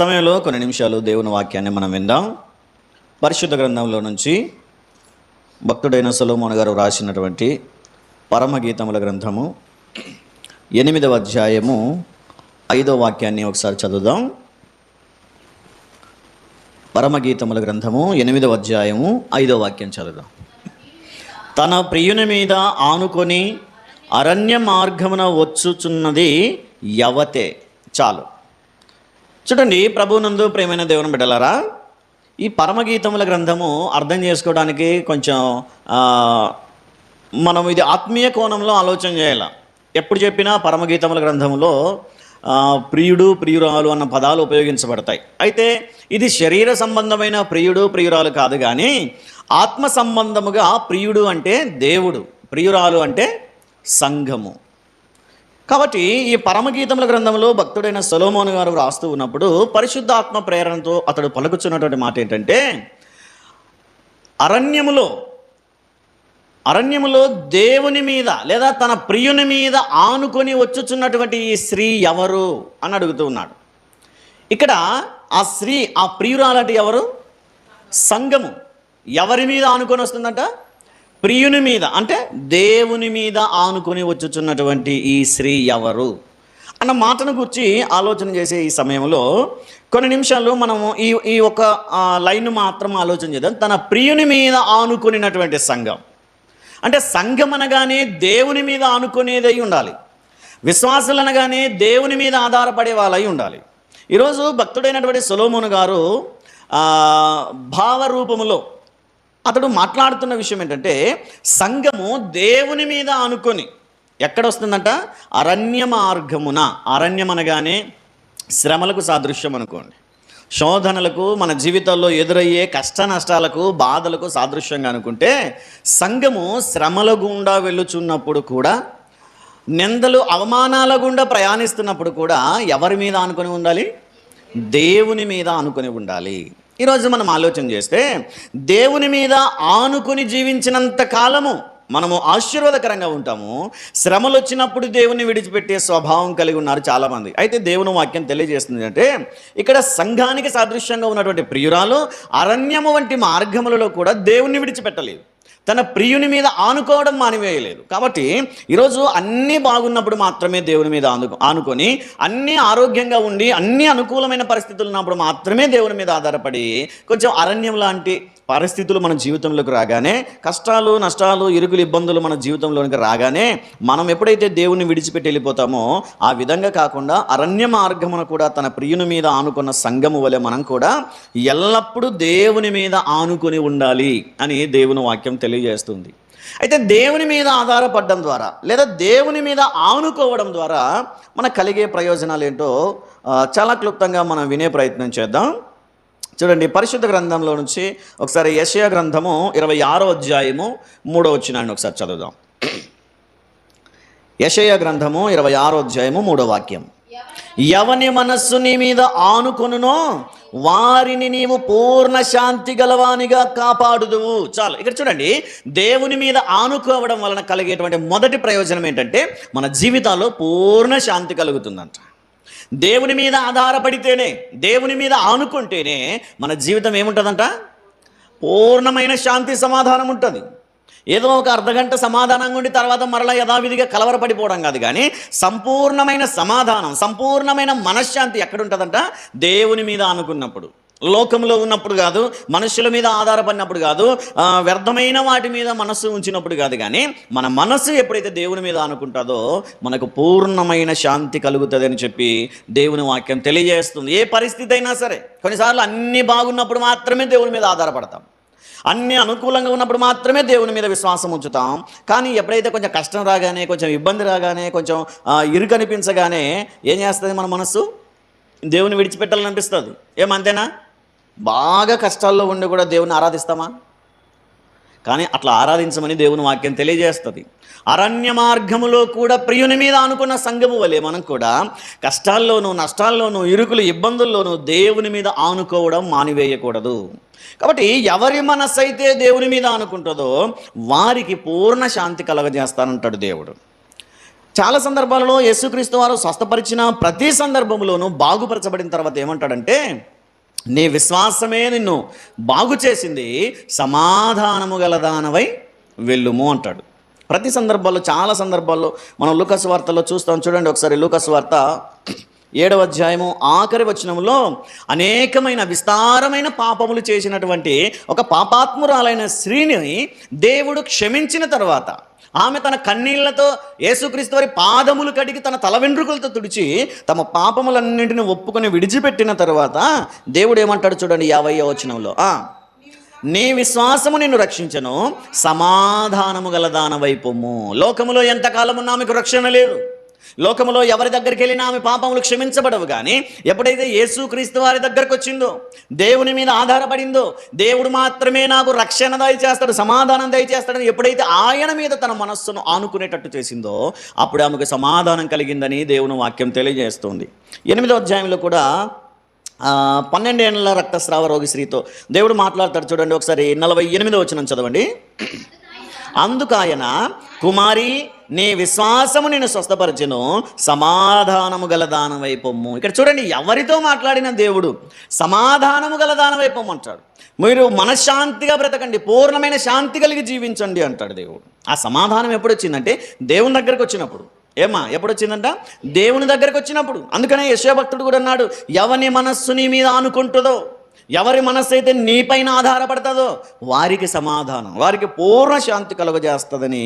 సమయంలో కొన్ని నిమిషాలు దేవుని వాక్యాన్ని మనం విందాం. పరిశుద్ధ గ్రంథంలో నుంచి భక్తుడైన సొలోమోన్ గారు రాసినటువంటి పరమగీతముల గ్రంథము ఎనిమిదవ అధ్యాయము ఐదో వాక్యాన్ని ఒకసారి చదువుదాం. పరమగీతముల గ్రంథము ఎనిమిదవ అధ్యాయము ఐదో వాక్యం చదువుదాం. తన ప్రియుని మీద ఆనుకొని అరణ్య మార్గమున వచ్చుచున్నది యవతే. చాలు. చూడండి ప్రభునందు ప్రేమైన దేవుని బిడ్డలారా ఈ పరమగీతముల గ్రంథము అర్థం చేసుకోవడానికి కొంచెం మనం ఇది ఆత్మీయ కోణంలో ఆలోచన చేయాలి. ఎప్పుడు చెప్పినా పరమగీతముల గ్రంథంలో ప్రియుడు ప్రియురాలు అన్న పదాలు ఉపయోగించబడతాయి. అయితే ఇది శరీర సంబంధమైన ప్రియుడు ప్రియురాలు కాదు కానీ ఆత్మ సంబంధముగా ప్రియుడు అంటే దేవుడు ప్రియురాలు అంటే సంఘము. కాబట్టి ఈ పరమగీతముల గ్రంథంలో భక్తుడైన సొలోమోన్ గారు రాస్తూ ఉన్నప్పుడు పరిశుద్ధాత్మ ప్రేరణతో అతడు పలుకుచున్నటువంటి మాట ఏంటంటే అరణ్యములో అరణ్యములో దేవుని మీద లేదా తన ప్రియుని మీద ఆనుకొని వచ్చుచున్నటువంటి ఈ స్త్రీ ఎవరు అని అడుగుతూ ఉన్నాడు. ఇక్కడ ఆ స్త్రీ ఆ ప్రియురాలటి ఎవరు? సంఘము ఎవరి మీద ఆనుకొని వస్తుందంట? ప్రియుని మీద అంటే దేవుని మీద ఆనుకొని వచ్చుచున్నటువంటి ఈ స్త్రీ ఎవరు? అన్న మాటను గురించి ఆలోచన చేసే ఈ సమయంలో కొన్ని నిమిషాలు మనము ఈ ఈ ఒక లైన్ మాత్రం ఆలోచన చేద్దాం. తన ప్రియుని మీద ఆనుకునినటువంటి సంఘం. అంటే సంఘం అనగానే దేవుని మీద ఆనుకునేదై ఉండాలి. విశ్వాసులు అనగానే దేవుని మీద ఆధారపడే వాళ్ళై ఉండాలి. ఈరోజు భక్తుడైనటువంటి సొలోమోను గారు భావరూపములో అతడు మాట్లాడుతున్న విషయం ఏంటంటే సంఘము దేవుని మీద అనుకొని ఎక్కడ వస్తుందంట అరణ్య మార్గమున. అరణ్యం అనగానే శ్రమలకు సాదృశ్యం అనుకోండి. శోధనలకు మన జీవితంలో ఎదురయ్యే కష్ట నష్టాలకు బాధలకు సాదృశ్యంగా అనుకుంటే సంఘము శ్రమల గుండా వెళ్ళుచున్నప్పుడు కూడా నిందలు అవమానాల గుండా ప్రయాణిస్తున్నప్పుడు కూడా ఎవరి మీద అనుకుని ఉండాలి? దేవుని మీద అనుకుని ఉండాలి. ఈరోజు మనం ఆలోచన చేస్తే దేవుని మీద ఆనుకుని జీవించినంత కాలము మనము ఆశీర్వాదకరంగా ఉంటాము. శ్రమలు వచ్చినప్పుడు దేవుని విడిచిపెట్టే స్వభావం కలిగి ఉన్నారు చాలామంది. అయితే దేవుని వాక్యం తెలియజేస్తుంది అంటే ఇక్కడ సంఘానికి సాదృశ్యంగా ఉన్నటువంటి ప్రియురాలు అరణ్యము వంటి మార్గములలో కూడా దేవుణ్ణి విడిచిపెట్టలేదు. తన ప్రియుని మీద ఆనుకోవడం మానివేయలేదు. కాబట్టి ఈరోజు అన్నీ బాగున్నప్పుడు మాత్రమే దేవుని మీద ఆను ఆనుకొని అన్నీ ఆరోగ్యంగా ఉండి అన్ని అనుకూలమైన పరిస్థితులు ఉన్నప్పుడు మాత్రమే దేవుని మీద ఆధారపడి కొంచెం అరణ్యం లాంటి పరిస్థితులు మన జీవితంలోకి రాగానే కష్టాలు నష్టాలు ఇరుకులు ఇబ్బందులు మన జీవితంలోనికి రాగానే మనం ఎప్పుడైతే దేవుని విడిచిపెట్టి వెళ్ళిపోతామో ఆ విధంగా కాకుండా అరణ్య మార్గమున కూడా తన ప్రియుని మీద ఆనుకున్న సంఘము వలె మనం కూడా ఎల్లప్పుడూ దేవుని మీద ఆనుకొని ఉండాలి అని దేవుని వాక్యం తెలియజేస్తుంది. అయితే దేవుని మీద ఆధారపడడం ద్వారా లేదా దేవుని మీద ఆనుకోవడం ద్వారా మనకు కలిగే ప్రయోజనాలు ఏంటో చాలా క్లుప్తంగా మనం వినే ప్రయత్నం చేద్దాం. చూడండి పరిశుద్ధ గ్రంథంలో నుంచి ఒకసారి యశయ గ్రంథము ఇరవై ఆరో అధ్యాయము మూడో వచ్చినాన్ని ఒకసారి చదువుదాం. యశయ గ్రంథము ఇరవై ఆరో అధ్యాయము మూడో వాక్యం. ఎవని మనస్సు నీ మీద ఆనుకొనునో వారిని నీవు పూర్ణ శాంతి గలవానిగా కాపాడుదువు. చాలు. ఇక్కడ చూడండి దేవుని మీద ఆనుకోవడం వలన కలిగేటువంటి మొదటి ప్రయోజనం ఏంటంటే మన జీవితాల్లో పూర్ణ శాంతి కలుగుతుందంట. దేవుని మీద ఆధారపడితేనే దేవుని మీద ఆనుకుంటేనే మన జీవితం ఏముంటుందంట? పూర్ణమైన శాంతి సమాధానం ఉంటుంది. ఏదో ఒక అర్ధగంట సమాధానంగా ఉండి తర్వాత మరలా యథావిధిగా కలవరపడిపోవడం కాదు కానీ సంపూర్ణమైన సమాధానం సంపూర్ణమైన మనశ్శాంతి ఎక్కడుంటుందంట? దేవుని మీద అనుకున్నప్పుడు. లోకంలో ఉన్నప్పుడు కాదు మనుషుల మీద ఆధారపడినప్పుడు కాదు వ్యర్థమైన వాటి మీద మనస్సు ఉంచినప్పుడు కాదు కానీ మన మనస్సు ఎప్పుడైతే దేవుని మీద అనుకుంటుందో మనకు పూర్ణమైన శాంతి కలుగుతుంది అని చెప్పి దేవుని వాక్యం తెలియజేస్తుంది. ఏ పరిస్థితి అయినా సరే కొన్నిసార్లు అన్నీ బాగున్నప్పుడు మాత్రమే దేవుని మీద ఆధారపడతాం. అన్ని అనుకూలంగా ఉన్నప్పుడు మాత్రమే దేవుని మీద విశ్వాసం ఉంచుతాం. కానీ ఎప్పుడైతే కొంచెం కష్టం రాగానే కొంచెం ఇబ్బంది రాగానే కొంచెం ఇరుకనిపించగానే అనిపించగానే ఏం చేస్తుంది మన మనస్సు దేవుని విడిచిపెట్టాలని అనిపిస్తుంది. ఏమంతేనా? బాగా కష్టాల్లో ఉండి కూడా దేవుని ఆరాధిస్తామా? కానీ అట్లా ఆరాధించమని దేవుని వాక్యం తెలియజేస్తుంది. అరణ్య మార్గములో కూడా ప్రియుని మీద అనుకున్న సంఘము వలె మనం కూడా కష్టాల్లోనూ నష్టాల్లోనూ ఇరుకులు ఇబ్బందుల్లోనూ దేవుని మీద ఆనుకోవడం మానివేయకూడదు. కాబట్టి ఎవరి మనస్సు అయితే దేవుని మీద అనుకుంటుందో వారికి పూర్ణ శాంతి కలగజేస్తానంటాడు దేవుడు. చాలా సందర్భాలలో యేసుక్రీస్తు వారు స్వస్థపరిచిన ప్రతి సందర్భంలోనూ బాగుపరచబడిన తర్వాత ఏమంటాడంటే నీ విశ్వాసమే నిన్ను బాగు చేసింది సమాధానము గలదానవై వెళ్ళుము అంటాడు. ప్రతి సందర్భాల్లో చాలా సందర్భాల్లో మనం లూకస్ వార్తలో చూస్తాం. చూడండి ఒకసారి లూకస్ వార్త ఏడవ అధ్యాయము ఆఖరి వచనంలో అనేకమైన విస్తారమైన పాపములు చేసినటువంటి ఒక పాపాత్మురాలైన స్త్రీని దేవుడు క్షమించిన తర్వాత ఆమె తన కన్నీళ్ళతో యేసుక్రీస్తు వారి పాదములు కడిగి తన తల వెంట్రుకలతో తుడిచి తమ పాపములన్నింటిని ఒప్పుకొని విడిచిపెట్టిన తర్వాత దేవుడు ఏమంటాడు చూడండి యాభై వచనంలో. నీ విశ్వాసము నిన్ను రక్షించను సమాధానము గల దానవైపోము. లోకములో ఎంతకాలం ఉన్నా ఆమెకు రక్షణ లేదు. లోకములో ఎవరి దగ్గరికి వెళ్ళినా ఆమె పాపములు క్షమించబడవు కానీ ఎప్పుడైతే యేసు క్రీస్తు వారి దగ్గరకు వచ్చిందో దేవుని మీద ఆధారపడిందో దేవుడు మాత్రమే నాకు రక్షణ దయచేస్తాడు సమాధానం దయచేస్తాడని ఎప్పుడైతే ఆయన మీద తన మనస్సును ఆనుకునేటట్టు చేసిందో అప్పుడు ఆమెకు సమాధానం కలిగిందని దేవుని వాక్యం తెలియజేస్తుంది. ఎనిమిదో అధ్యాయంలో కూడా పన్నెండేళ్ళ రక్తస్రావ రోగి స్త్రీతో దేవుడు మాట్లాడతాడు చూడండి ఒకసారి నలభై ఎనిమిదో వచ్చిన చదవండి. అందుకు ఆయన కుమారి నీ విశ్వాసము నేను స్వస్థపరచను. సమాధానము గల దానవైపొమ్ము ఇక్కడ చూడండి ఎవరితో మాట్లాడిన దేవుడు? సమాధానము గల దానవైపొమ్ము అంటాడు. మీరు మనశ్శాంతిగా బ్రతకండి పూర్ణమైన శాంతి కలిగి జీవించండి అంటాడు దేవుడు. ఆ సమాధానం ఎప్పుడు వచ్చిందంటే దేవుని దగ్గరకు వచ్చినప్పుడు. ఏమా ఎప్పుడు వచ్చిందంట దేవుని దగ్గరకు వచ్చినప్పుడు. అందుకనే యశోభక్తుడు కూడా అన్నాడు ఎవని మనస్సు నీ మీద ఆనుకుంటుందో ఎవరి మనస్సు అయితే నీపైన ఆధారపడుతుందో వారికి సమాధానం వారికి పూర్ణ శాంతి కలుగజేస్తుందని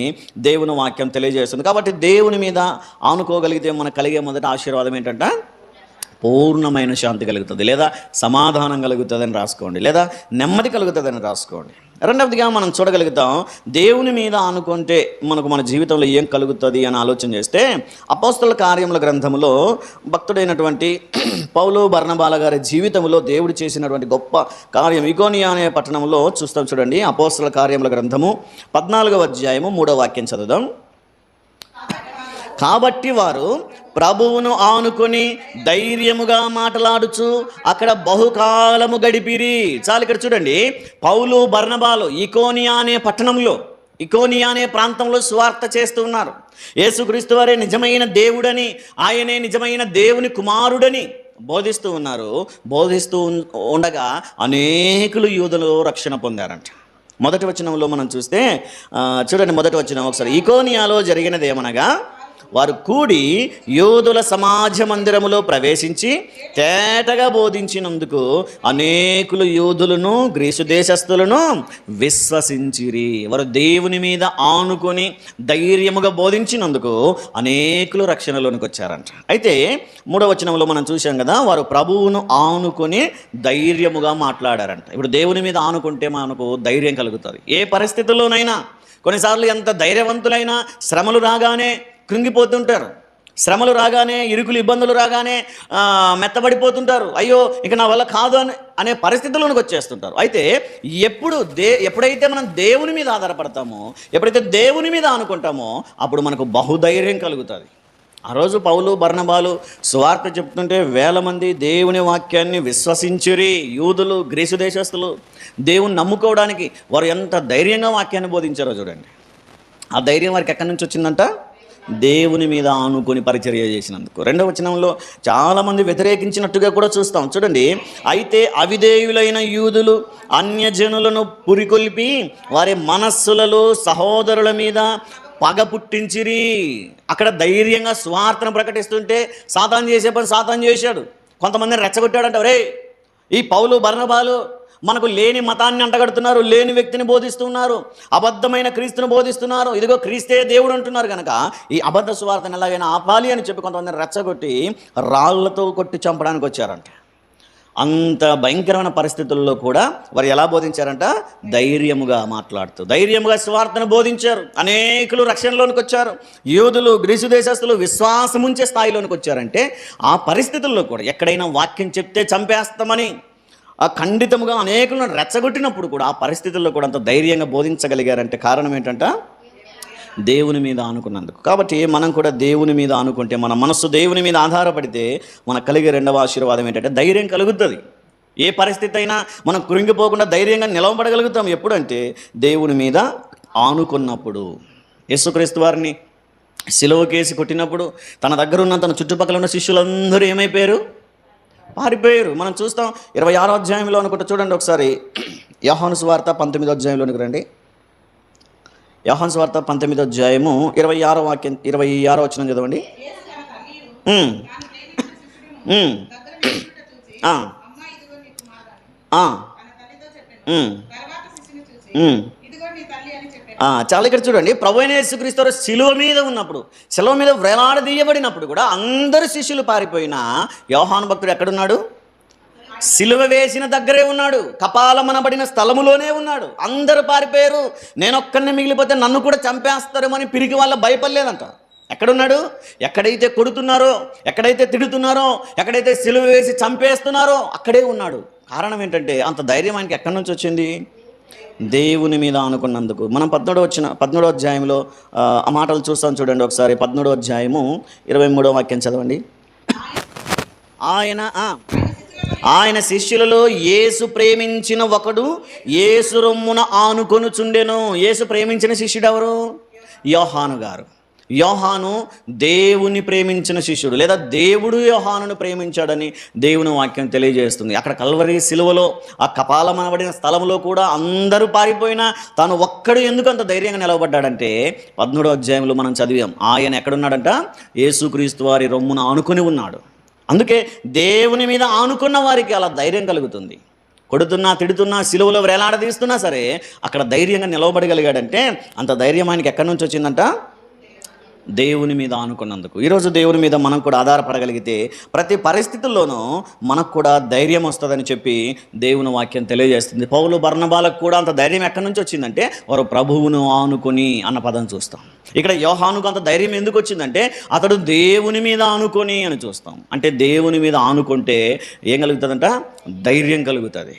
దేవుని వాక్యం తెలియజేస్తుంది. కాబట్టి దేవుని మీద ఆనుకోగలిగితే మనకు కలిగే మొదటి ఆశీర్వాదం ఏంటంటే పూర్ణమైన శాంతి కలుగుతుంది లేదా సమాధానం కలుగుతుందని రాసుకోండి లేదా నెమ్మది కలుగుతుందని రాసుకోండి. రెండవదిగా మనం చూడగలుగుతాం దేవుని మీద ఆనుకుంటే మనకు మన జీవితంలో ఏం కలుగుతుంది అని ఆలోచన చేస్తే అపోస్తల కార్యముల గ్రంథములో భక్తుడైనటువంటి పౌలు బర్ణబాల గారి జీవితంలో దేవుడు చేసినటువంటి గొప్ప కార్యం ఇగోనియా అనే పట్టణంలో చూస్తాం చూడండి అపోస్తల కార్యముల గ్రంథము పద్నాలుగవ అధ్యాయము మూడో వాక్యం చదువుదాం. కాబట్టి వారు ప్రభువును ఆనుకొని ధైర్యముగా మాట్లాడుచు అక్కడ బహుకాలము గడిపిరి. చాలు ఇక్కడ చూడండి. పౌలు బర్ణబాలు ఇకోనియా అనే పట్టణంలో ఇకోనియా అనే ప్రాంతంలో సువార్త చేస్తూ ఉన్నారు. యేసుక్రీస్తు వారే నిజమైన దేవుడని ఆయనే నిజమైన దేవుని కుమారుడని బోధిస్తూ ఉన్నారు. బోధిస్తూ ఉండగా అనేకులు యూదులు రక్షణ పొందారంట. మొదటి వచనంలో మనం చూస్తే చూడండి మొదటి వచనం ఒకసారి. ఇకోనియాలో జరిగినది ఏమనగా వారు కూడి యోధుల సమాజ మందిరములో ప్రవేశించి తేటగా బోధించినందుకు అనేకులు యోధులను గ్రీసు దేశస్థులను విశ్వసించిరి. వారు దేవుని మీద ఆనుకొని ధైర్యముగా బోధించినందుకు అనేకులు రక్షణలోనికి వచ్చారంట. అయితే మూడవ వచనంలో మనం చూసాం కదా వారు ప్రభువును ఆనుకొని ధైర్యముగా మాట్లాడారంట. ఇప్పుడు దేవుని మీద ఆనుకుంటే మనకు ధైర్యం కలుగుతుంది. ఏ పరిస్థితుల్లోనైనా కొన్నిసార్లు ఎంత ధైర్యవంతులైనా శ్రమలు రాగానే కృంగిపోతుంటారు. శ్రమలు రాగానే ఇరుకులు ఇబ్బందులు రాగానే మెత్తబడిపోతుంటారు. అయ్యో ఇక నా వల్ల కాదు అని అనే పరిస్థితుల్లోనికి వచ్చేస్తుంటారు. అయితే ఎప్పుడు దే ఎప్పుడైతే మనం దేవుని మీద ఆధారపడతామో ఎప్పుడైతే దేవుని మీద అనుకుంటామో అప్పుడు మనకు బహుధైర్యం కలుగుతుంది. ఆ రోజు పౌలు బర్ణబాలు సువార్త చెప్తుంటే వేల మంది దేవుని వాక్యాన్ని విశ్వసించిరి. యూదులు గ్రీసు దేశస్తులు దేవుని నమ్ముకోవడానికి వారు ఎంత ధైర్యంగా వాక్యాన్ని బోధించారో చూడండి. ఆ ధైర్యం వారికి ఎక్కడి నుంచి వచ్చిందంట? దేవుని మీద ఆనుకొని పరిచర్య చేసినందుకు. రెండవ వచనంలో చాలామంది వ్యతిరేకించినట్టుగా కూడా చూస్తాం. చూడండి. అయితే అవిధేయులైన యూదులు అన్యజనులను పురికొల్పి వారి మనస్సులలో సహోదరుల మీద పగ పుట్టించిరి. అక్కడ ధైర్యంగా స్వార్థను ప్రకటిస్తుంటే సాతాన్ చేసే పని సాతాన్ చేశాడు. కొంతమందిని రెచ్చగొట్టాడంట రే ఈ పౌలు బర్ణబాలు మనకు లేని మతాన్ని అంటగడుతున్నారు లేని వ్యక్తిని బోధిస్తున్నారు అబద్ధమైన క్రీస్తుని బోధిస్తున్నారు. ఇదిగో క్రీస్తే దేవుడు అంటున్నారు కనుక ఈ అబద్ధ సువార్తను ఎలాగైనా ఆపాలి అని చెప్పి కొంతమందిని రెచ్చగొట్టి రాళ్ళతో కొట్టి చంపడానికి వచ్చారంట. అంత భయంకరమైన పరిస్థితుల్లో కూడా వారు ఎలా బోధించారంట? ధైర్యముగా మాట్లాడుతూ ధైర్యముగా స్వార్థను బోధించారు. అనేకులు రక్షణలోనికి వచ్చారు. యూదులు గ్రీసు దేశస్తులు విశ్వాసం ఉంచే స్థాయిలోనికి వచ్చారంటే ఆ పరిస్థితుల్లో కూడా ఎక్కడైనా వాక్యం చెప్తే చంపేస్తామని ఆ ఖండితముగా అనేకులను రెచ్చగొట్టినప్పుడు కూడా ఆ పరిస్థితుల్లో కూడా అంత ధైర్యంగా బోధించగలిగారంటే కారణం ఏంటంట? దేవుని మీద ఆనుకున్నందుకు. కాబట్టి మనం కూడా దేవుని మీద ఆనుకుంటే మన మనస్సు దేవుని మీద ఆధారపడితే మనకు కలిగే రెండవ ఆశీర్వాదం ఏంటంటే ధైర్యం కలుగుతుంది. ఏ పరిస్థితి అయినా మనం కురింగిపోకుండా ధైర్యంగా నిలవబడగలుగుతాం ఎప్పుడంటే దేవుని మీద ఆనుకున్నప్పుడు. యేసుక్రీస్తు వారిని సిలువ కేసి కొట్టినప్పుడు తన దగ్గరున్న తన చుట్టుపక్కల ఉన్న శిష్యులందరూ ఏమైపోయారు? పారిపోయారు. మనం చూస్తాం ఇరవై ఆరో అధ్యాయంలో అనుకుంటా చూడండి ఒకసారి. యోహాను వార్త పంతొమ్మిదో అధ్యాయంలోనికి రండి. యోహాను వార్త పంతొమ్మిదో అధ్యాయము ఇరవై ఆరో వాక్యం ఇరవై ఆరో వచ్చిన చదవండి. చాలా ఇక్కడ చూడండి. ప్రభు అయిన యేసుక్రీస్తు శిలువ మీద ఉన్నప్పుడు శిలువ మీద వేలాడదీయబడినప్పుడు కూడా అందరు శిష్యులు పారిపోయినా యోహాను భక్తుడు ఎక్కడున్నాడు? శిలువ వేసిన దగ్గరే ఉన్నాడు. కపాలమనబడిన స్థలములోనే ఉన్నాడు. అందరూ పారిపోయారు. నేను ఒక్కరిని మిగిలిపోతే నన్ను కూడా చంపేస్తారేమని పిరికి వాళ్ళ భయపడలేదంట. ఎక్కడున్నాడు? ఎక్కడైతే కొడుతున్నారో ఎక్కడైతే తిడుతున్నారో ఎక్కడైతే సిలువ వేసి చంపేస్తున్నారో అక్కడే ఉన్నాడు. కారణం ఏంటంటే అంత ధైర్యం ఆయనకి ఎక్కడి నుంచి వచ్చింది? దేవుని మీద అనుకున్నందుకు మనం పద్మూడో వచ్చిన పద్మూడో అధ్యాయంలో ఆ, మాటలు చూస్తాం చూడండి ఒకసారి. పద్మూడో అధ్యాయము ఇరవై మూడో వాక్యం చదవండి. ఆయన ఆయన శిష్యులలో యేసు ప్రేమించిన ఒకడు యేసు రొమ్మున ఆనుకొనుచుండెను. యేసు ప్రేమించిన శిష్యుడు ఎవరు? యోహాను గారు. యోహాను దేవుని ప్రేమించిన శిష్యుడు లేదా దేవుడు యోహానును ప్రేమించాడని దేవుని వాక్యం తెలియజేస్తుంది. అక్కడ కల్వరి సిలువలో ఆ కపాలమనబడిన స్థలంలో కూడా అందరూ పారిపోయినా తాను ఒక్కడు ఎందుకు అంత ధైర్యంగా నిలవబడ్డాడంటే పద్మూడో అధ్యాయంలో మనం చదివాం ఆయన ఎక్కడున్నాడంట? యేసుక్రీస్తు వారి రొమ్మున ఆనుకుని ఉన్నాడు. అందుకే దేవుని మీద ఆనుకున్న వారికి అలా ధైర్యం కలుగుతుంది. కొడుతున్నా తిడుతున్నా సిలువలో వేలాడదీస్తున్నా సరే అక్కడ ధైర్యంగా నిలవబడగలిగాడంటే అంత ధైర్యం ఆయనకి ఎక్కడి నుంచి వచ్చిందంట? దేవుని మీద ఆనుకున్నందుకు. ఈరోజు దేవుని మీద మనం కూడా ఆధారపడగలిగితే ప్రతి పరిస్థితుల్లోనూ మనకు కూడా ధైర్యం వస్తుందని చెప్పి దేవుని వాక్యం తెలియజేస్తుంది. పౌలు బర్ణబాలకు కూడా అంత ధైర్యం ఎక్కడి నుంచి వచ్చిందంటే వారు ప్రభువును ఆనుకొని అన్న పదం చూస్తాం. ఇక్కడ యోహానుకు అంత ధైర్యం ఎందుకు వచ్చిందంటే అతడు దేవుని మీద ఆనుకొని అని చూస్తాం. అంటే దేవుని మీద ఆనుకుంటే ఏం కలుగుతుందంట? ధైర్యం కలుగుతుంది.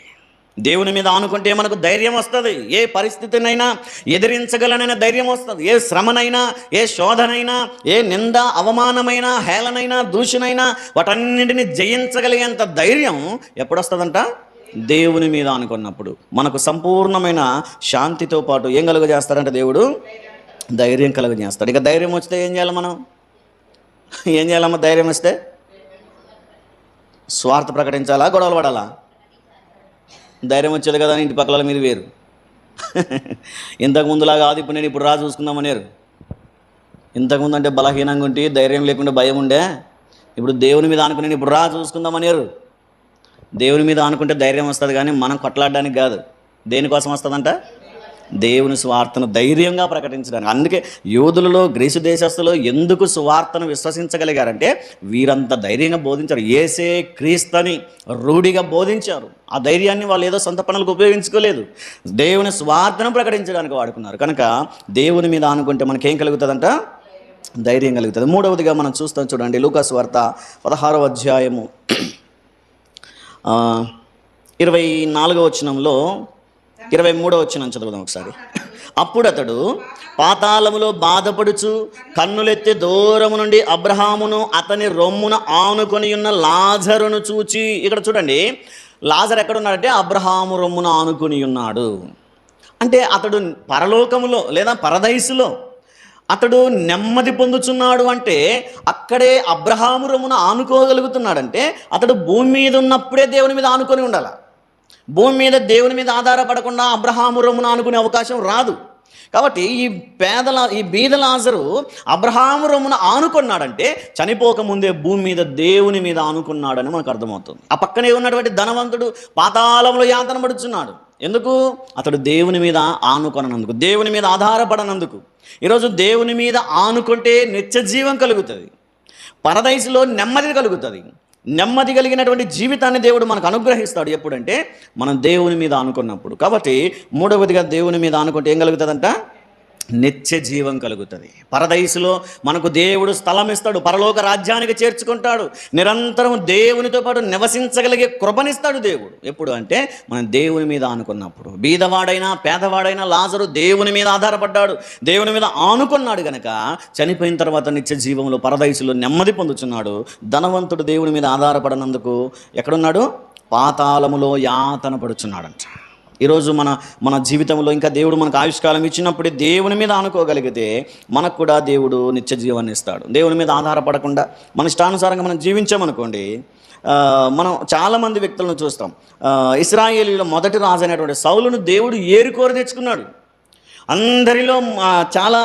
దేవుని మీద ఆనుకుంటే మనకు ధైర్యం వస్తుంది. ఏ పరిస్థితినైనా ఎదిరించగలనైన ధైర్యం వస్తుంది. ఏ శ్రమనైనా ఏ శోధనైనా ఏ నింద అవమానమైన హేళనైనా దూషణైనా వాటన్నింటినీ జయించగలిగేంత ధైర్యం ఎప్పుడొస్తుందంట? దేవుని మీద అనుకున్నప్పుడు మనకు సంపూర్ణమైన శాంతితో పాటు ఏం కలుగజేస్తాడంటే దేవుడు? ధైర్యం కలుగజేస్తాడు. ఇక ధైర్యం వస్తే ఏం చేయాలి మనం? ఏం చేయాలమ్మా ధైర్యం వస్తే? స్వార్థ ప్రకటించాలా? గొడవలు పడాలా? ధైర్యం వచ్చేది కదా అని ఇంటి పక్కల మీరు వేరు. ఇంతకు ముందులాగా కాదు ఇప్పుడు నేను ఇప్పుడు రా చూసుకుందామనేరు. ఇంతకుముందు అంటే బలహీనంగా ఉంటే ధైర్యం లేకుండా భయం ఉండే ఇప్పుడు దేవుని మీద అనుకుని ఇప్పుడు రా చూసుకుందామనేరు. దేవుని మీద అనుకుంటే ధైర్యం వస్తుంది కానీ మనం కొట్లాడడానికి కాదు. దేనికోసం వస్తుందంట? దేవుని సువార్తను ధైర్యంగా ప్రకటించడానికి. అందుకే యోధులలో గ్రీసు దేశస్తులు ఎందుకు సువార్తను విశ్వసించగలిగారంటే వీరంత ధైర్యంగా బోధించారు. ఏసే క్రీస్తని రూఢిగా బోధించారు. ఆ ధైర్యాన్ని వాళ్ళు ఏదో సొంత పనులకు ఉపయోగించుకోలేదు. దేవుని స్వార్థను ప్రకటించడానికి వాడుకున్నారు. కనుక దేవుని మీద అనుకుంటే మనకేం కలుగుతుందంట? ధైర్యం కలుగుతుంది. మూడవదిగా మనం చూస్తాం చూడండి లూకాస్ వార్త పదహారవ అధ్యాయము. ఇరవై నాలుగవ వచనంలో ఇరవై మూడవ వచ్చిన చదువుదాం ఒకసారి. అప్పుడు అతడు పాతాళములో బాధపడుచు కన్నులెత్తి దూరము నుండి అబ్రహామును అతని రొమ్మున ఆనుకొని ఉన్న లాజరును చూచి ఇక్కడ చూడండి లాజర్ ఎక్కడున్నాడంటే అబ్రహాము రొమ్మున ఆనుకొని ఉన్నాడు అంటే అతడు పరలోకములో లేదా పరదైసులో అతడు నెమ్మది పొందుచున్నాడు అంటే అక్కడే అబ్రహాము రొమ్మున ఆనుకోగలుగుతున్నాడంటే అతడు భూమి మీద ఉన్నప్పుడే దేవుని మీద ఆనుకొని ఉండాలి. భూమి మీద దేవుని మీద ఆధారపడకుండా అబ్రహాము రొమ్మున ఆనుకునే అవకాశం రాదు. కాబట్టి ఈ పేదల ఈ బీదలాజరు అబ్రహాము రొమ్మున ఆనుకున్నాడంటే చనిపోక ముందే భూమి మీద దేవుని మీద ఆనుకున్నాడని మనకు అర్థమవుతుంది. ఆ పక్కనే ఉన్నటువంటి ధనవంతుడు పాతాళంలో యాతన పడుచున్నాడు. ఎందుకు? అతడు దేవుని మీద ఆనుకొనందుకు దేవుని మీద ఆధారపడనందుకు. ఈరోజు దేవుని మీద ఆనుకుంటే నిత్య జీవం కలుగుతుంది. పరదైసులో నెమ్మది కలుగుతుంది. నెమ్మది కలిగినటువంటి జీవితాన్ని దేవుడు మనకు అనుగ్రహిస్తాడు. ఎప్పుడంటే మనం దేవుని మీద అనుకున్నప్పుడు. కాబట్టి మూడవదిగా దేవుని మీద అనుకుంటే ఏం కలుగుతుందంట? నిత్య జీవం కలుగుతుంది. పరదైసులో మనకు దేవుడు స్థలం ఇస్తాడు పరలోక రాజ్యానికి చేర్చుకుంటాడు. నిరంతరం దేవునితో పాటు నివసించగలిగే కృపనిస్తాడు దేవుడు. ఎప్పుడు అంటే మనం దేవుని మీద ఆనుకున్నప్పుడు. బీదవాడైనా పేదవాడైనా లాజరు దేవుని మీద ఆధారపడ్డాడు దేవుని మీద ఆనుకున్నాడు గనక చనిపోయిన తర్వాత నిత్య జీవంలో పరదైసులో నెమ్మది పొందుచున్నాడు. ధనవంతుడు దేవుని మీద ఆధారపడినందుకు ఎక్కడున్నాడు? పాతాళములో యాతన పడుచున్నాడంట. ఈరోజు మన మన జీవితంలో ఇంకా దేవుడు మనకు ఆయుష్కాలం ఇచ్చినప్పుడే దేవుని మీద ఆనుకోగలిగితే మనకు కూడా దేవుడు నిత్య జీవాన్ని ఇస్తాడు. దేవుని మీద ఆధారపడకుండా మన ఇష్టానుసారంగా మనం జీవించామనుకోండి మనం చాలామంది వ్యక్తులను చూస్తాం. ఇస్రాయేలీలో మొదటి రాజు అయినటువంటి సౌలును దేవుడు ఏరుకోరు తెచ్చుకున్నాడు. అందరిలో చాలా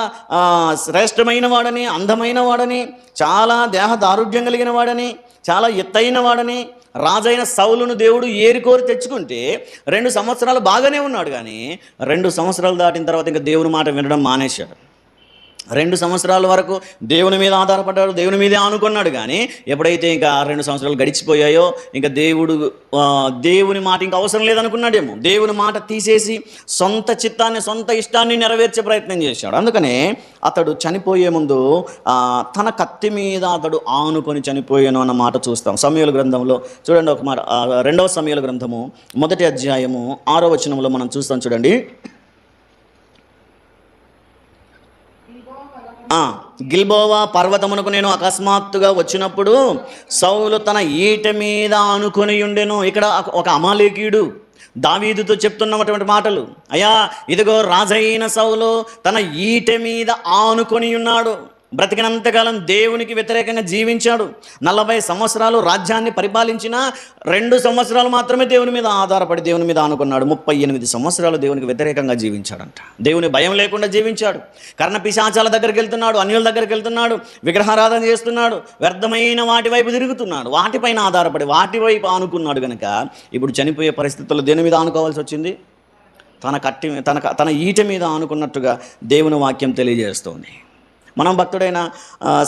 శ్రేష్టమైన వాడని అందమైన వాడని చాలా దేహ దారుఢ్యం కలిగిన వాడని చాలా ఎత్తైన వాడని రాజైన సౌలును దేవుడు ఏరికోరి తెచ్చుకుంటే రెండు సంవత్సరాలు బాగానే ఉన్నాడు కానీ రెండు సంవత్సరాలు దాటిన తర్వాత ఇంకా దేవుని మాట వినడం మానేశాడు. రెండు సంవత్సరాల వరకు దేవుని మీద ఆధారపడ్డాడు దేవుని మీదే ఆనుకున్నాడు. కానీ ఎప్పుడైతే ఇంకా రెండు సంవత్సరాలు గడిచిపోయాయో ఇంకా దేవుడు దేవుని మాట ఇంకా అవసరం లేదనుకున్నాడేమో. దేవుని మాట తీసేసి సొంత చిత్తాన్ని సొంత ఇష్టాన్ని నెరవేర్చే ప్రయత్నం చేశాడు. అందుకనే అతడు చనిపోయే ముందు తన కత్తి మీద అతడు ఆనుకొని చనిపోయాను అన్న మాట చూస్తాం. సమయాల గ్రంథంలో చూడండి ఒక మాట రెండవ సమయాల గ్రంథము మొదటి అధ్యాయము ఆరో వచనంలో మనం చూస్తాం చూడండి. గిల్బోవా పర్వతమునకు నేను అకస్మాత్తుగా వచ్చినప్పుడు సౌలు తన ఈట మీద ఆనుకొని ఉండెను. ఇక్కడ ఒక- ఒక అమాలేకీయుడు దావీదుతో చెప్తున్నటువంటి మాటలు. అయ్యా ఇదిగో రాజైన సౌలు తన ఈట మీద ఆనుకొని ఉన్నాడు. బ్రతికినంతకాలం దేవునికి వ్యతిరేకంగా జీవించాడు. నలభై సంవత్సరాలు రాజ్యాన్ని పరిపాలించిన రెండు సంవత్సరాలు మాత్రమే దేవుని మీద ఆధారపడి దేవుని మీద ఆనుకున్నాడు. ముప్పై ఎనిమిది సంవత్సరాలు దేవునికి వ్యతిరేకంగా జీవించాడంట. దేవుని భయం లేకుండా జీవించాడు. కర్ణ పిశాచాల దగ్గరికి వెళ్తున్నాడు అన్యుల దగ్గరికి వెళ్తున్నాడు విగ్రహారాధన చేస్తున్నాడు వ్యర్థమైన వాటి వైపు తిరుగుతున్నాడు. వాటిపైన ఆధారపడి వాటి వైపు ఆనుకున్నాడు కనుక ఇప్పుడు చనిపోయే పరిస్థితుల్లో దేని మీద ఆనుకోవాల్సి వచ్చింది? తన కట్టి తన తన ఈట మీద ఆనుకున్నట్టుగా దేవుని వాక్యం తెలియజేస్తోంది. మనం భక్తుడైన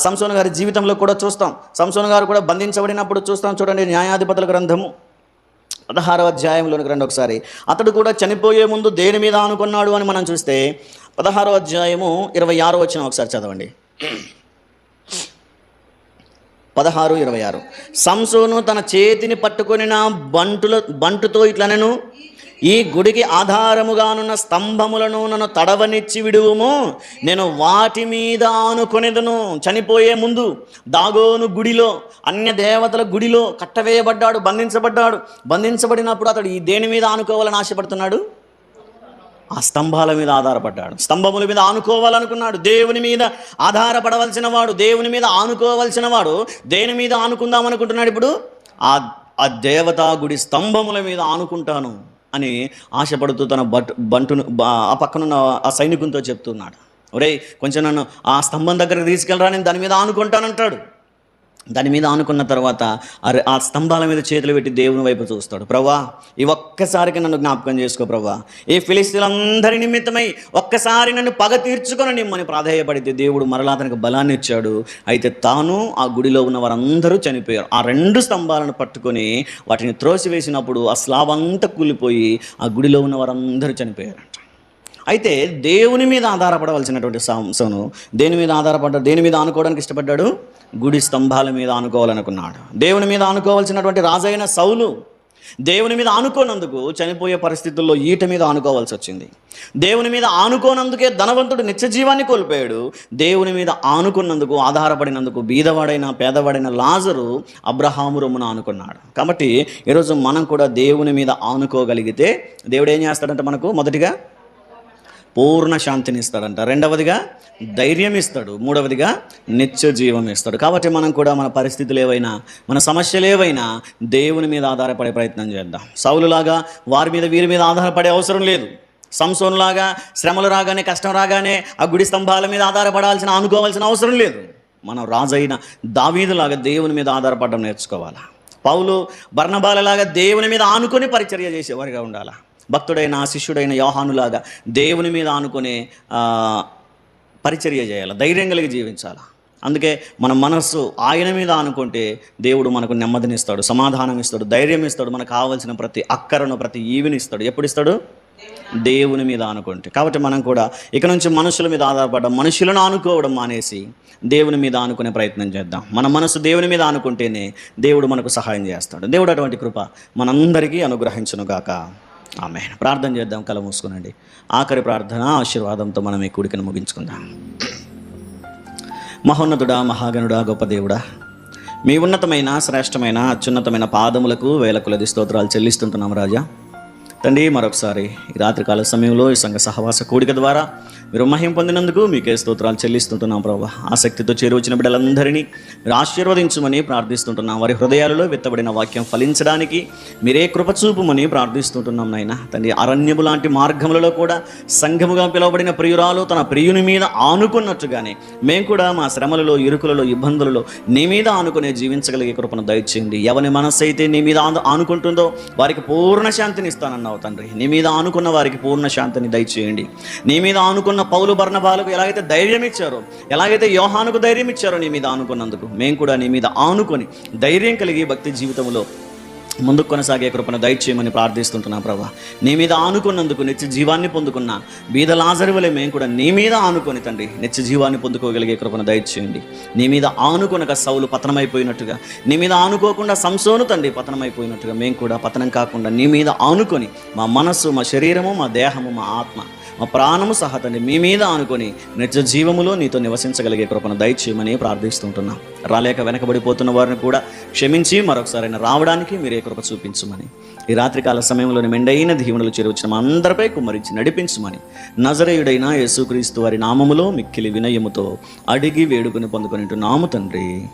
సంసోన్ గారి జీవితంలో కూడా చూస్తాం. సంసోన్ గారు కూడా బంధించబడినప్పుడు చూస్తాం చూడండి న్యాయాధిపతుల గ్రంథము. పదహారవ అధ్యాయంలోనికి రండి ఒకసారి. అతడు కూడా చనిపోయే ముందు దేని మీద అనుకున్నాడు అని మనం చూస్తే పదహారో అధ్యాయము ఇరవై ఆరో వచ్చిన ఒకసారి చదవండి. పదహారు ఇరవై ఆరు. సంసోను తన చేతిని పట్టుకొనిన బంటుల బంటుతో ఇట్లనను ఈ గుడికి ఆధారముగానున్న స్తంభములను నన్ను తడవనిచ్చి విడువుము. నేను వాటి మీద ఆనుకొనేదను. చనిపోయే ముందు దాగోను గుడిలో అన్య దేవతల గుడిలో కట్టవేయబడ్డాడు బంధించబడ్డాడు. బంధించబడినప్పుడు అతడు ఈ దేని మీద ఆనుకోవాలని ఆశపడుతున్నాడు? ఆ స్తంభాల మీద ఆధారపడ్డాడు. స్తంభముల మీద ఆనుకోవాలనుకున్నాడు. దేవుని మీద ఆధారపడవలసిన వాడు దేవుని మీద ఆనుకోవలసిన వాడు దేని మీద ఆనుకుందాం అనుకుంటున్నాడు ఇప్పుడు? ఆ ఆ దేవతా గుడి స్తంభముల మీద ఆనుకుంటాను. అని ఆశపడుతూ తన బట్ బంటును ఆ పక్కనున్న ఆ సైనికునితో చెప్తున్నాడు. ఒరేయ్ కొంచెం నన్ను ఆ స్తంభం దగ్గరకు తీసుకెళ్ళరా నేను దాని మీద ఆనుకుంటానంటాడు. దాని మీద ఆనుకున్న తర్వాత ఆ స్తంభాల మీద చేతులు పెట్టి దేవుని వైపు చూస్తాడు. ప్రవ్వా ఈ ఒక్కసారికి నన్ను జ్ఞాపకం చేసుకో ప్రవ్వా. ఈ ఫిలిస్తీన్లందరి నిమిత్తమై ఒక్కసారి నన్ను పగ తీర్చుకొని నిమ్మని ప్రాధాయపడితే దేవుడు మరలా అతనికి బలాన్ని ఇచ్చాడు. అయితే తాను ఆ గుడిలో ఉన్న వారందరూ చనిపోయారు. ఆ రెండు స్తంభాలను పట్టుకొని వాటిని త్రోసివేసినప్పుడు ఆ స్లాబ్ అంతా కూలిపోయి ఆ గుడిలో ఉన్న వారందరూ చనిపోయారు. అయితే దేవుని మీద ఆధారపడవలసినటువంటి సంసను దేని మీద ఆధారపడ్డాడు దేని మీద ఆనుకోవడానికి ఇష్టపడ్డాడు? గుడి స్తంభాల మీద ఆనుకోవాలనుకున్నాడు. దేవుని మీద ఆనుకోవాల్సినటువంటి రాజైన సౌలు దేవుని మీద ఆనుకోనందుకు చనిపోయే పరిస్థితుల్లో ఈట మీద ఆనుకోవాల్సి వచ్చింది. దేవుని మీద ఆనుకోనందుకే ధనవంతుడు నిత్య జీవాన్ని కోల్పోయాడు. దేవుని మీద ఆనుకున్నందుకు ఆధారపడినందుకు బీదవాడైన పేదవాడైన లాజరు అబ్రహాము రొమ్మున ఆనుకున్నాడు. కాబట్టి ఈరోజు మనం కూడా దేవుని మీద ఆనుకోగలిగితే దేవుడు ఏం చేస్తాడంటే మనకు మొదటిగా పూర్ణ శాంతిని ఇస్తాడంట. రెండవదిగా ధైర్యం ఇస్తాడు. మూడవదిగా నిత్య జీవం ఇస్తాడు. కాబట్టి మనం కూడా మన పరిస్థితులు ఏవైనా మన సమస్యలు ఏవైనా దేవుని మీద ఆధారపడే ప్రయత్నం చేద్దాం. సౌలులాగా వారి మీద వీరి మీద ఆధారపడే అవసరం లేదు. సంసోన్లాగా శ్రమలు రాగానే కష్టం రాగానే ఆ గుడి స్తంభాల మీద ఆధారపడాల్సిన అనుకోవాల్సిన అవసరం లేదు. మనం రాజైన దావీదులాగా దేవుని మీద ఆధారపడడం నేర్చుకోవాలా? పౌలు బర్ణబాలలాగా దేవుని మీద ఆనుకొని పరిచర్య చేసేవారిగా ఉండాలా? భక్తుడైన శిష్యుడైన యోహానులాగా దేవుని మీద ఆనుకునే పరిచర్య చేయాలి? ధైర్యం కలిగి జీవించాలి? అందుకే మన మనస్సు ఆయన మీద అనుకుంటే దేవుడు మనకు నెమ్మదినిస్తాడు సమాధానం ఇస్తాడు ధైర్యం ఇస్తాడు మనకు కావాల్సిన ప్రతి అక్కరను ప్రతి ఈవిని ఇస్తాడు. ఎప్పుడు ఇస్తాడు? దేవుని మీద అనుకుంటే కాబట్టి మనం కూడా ఇక నుంచి మనుషుల మీద ఆధారపడడం మనుషులను ఆనుకోవడం మానేసి దేవుని మీద ఆనుకునే ప్రయత్నం చేద్దాం. మన మనసు దేవుని మీద ఆనుకుంటేనే దేవుడు మనకు సహాయం చేస్తాడు. దేవుడు అటువంటి కృప మనందరికీ అనుగ్రహించునుగాక. ఆమె ప్రార్థన చేద్దాం కళ మూసుకునండి. ఆఖరి ప్రార్థన ఆశీర్వాదంతో మనం ఈ కూడికను ముగించుకుందాం. మహోన్నతుడా మహాగణుడా గొప్ప దేవుడా మీ ఉన్నతమైన శ్రేష్టమైన అత్యున్నతమైన పాదములకు వేల కొలది స్తోత్రాలు చెల్లిస్తుంటున్నాం రాజా. తండ్రి మరొకసారి ఈ రాత్రికాల సమయంలో ఈ సంఘ సహవాస కూడిక ద్వారా మీరు మహిం పొందినందుకు మీకే స్తోత్రాలు చెల్లిస్తుంటున్నాం ప్రభా. ఆసక్తితో చేరువచ్చిన బిడ్డలందరినీ మీరు ఆశీర్వదించమని ప్రార్థిస్తుంటున్నాం. వారి హృదయాలలో విత్తబడిన వాక్యం ఫలించడానికి మీరే కృపచూపుమని ప్రార్థిస్తుంటున్నాం నాయన. తండ్రి అరణ్యము లాంటి మార్గములలో కూడా సంఘముగా పిలువబడిన ప్రియురాలు తన ప్రియుని మీద ఆనుకున్నట్టుగానే మేము కూడా మా శ్రమలలో ఇరుకులలో ఇబ్బందులలో నీ మీద ఆనుకునే జీవించగలిగే కృపను దయచేయండి. ఎవరి మనస్సు అయితే నీ మీద ఆనుకుంటుందో వారికి పూర్ణ శాంతిని ఇస్తానన్నావు తండ్రి. నీ మీద ఆనుకున్న వారికి పూర్ణ శాంతిని దయచేయండి. నీ మీద ఆనుకున్న పౌలు బర్ణబాలకు ఎలాగైతే ధైర్యం ఇచ్చారో ఎలాగైతే యోహానుకు ధైర్యం ఇచ్చారో నీ మీద ఆనుకున్నందుకు మేము కూడా నీ మీద ఆనుకొని ధైర్యం కలిగి భక్తి జీవితంలో ముందుకు కొనసాగే కృపను దయచేయమని ప్రార్థిస్తుంటున్నా ప్రభా. నీ మీద ఆనుకున్నందుకు నిత్య జీవాన్ని పొందుకున్న బీద లాజరు వలె మేము కూడా నీ మీద ఆనుకొని తండ్రి నిత్య జీవాన్ని పొందుకోగలిగే కృపను దయచేయండి. నీ మీద ఆనుకొనక సౌలు పతనమైపోయినట్టుగా నీ మీద ఆనుకోకుండా సంసోను తండ్రి పతనమైపోయినట్టుగా మేము కూడా పతనం కాకుండా నీ మీద ఆనుకొని మా మనస్సు మా శరీరము మా దేహము మా ఆత్మ మా ప్రాణము సహా తండ్రి మీ మీద ఆనుకొని నిత్య జీవములో నీతో నివసించగలిగే కృపను దయచేయమని ప్రార్థిస్తుంటున్నాం. రాలేక వెనకబడిపోతున్న వారిని కూడా క్షమించి మరొకసారి రావడానికి మీరే కృప చూపించమని ఈ రాత్రికాల సమయంలోని మెండైన దీవెనలు చేరువచ్చిన మా అందరిపై కుమ్మరించి నడిపించమని నజరేయుడైన యేసుక్రీస్తు వారి నామములో మిక్కిలి వినయముతో అడిగి వేడుకుని పొందుకుని నాము తండ్రి.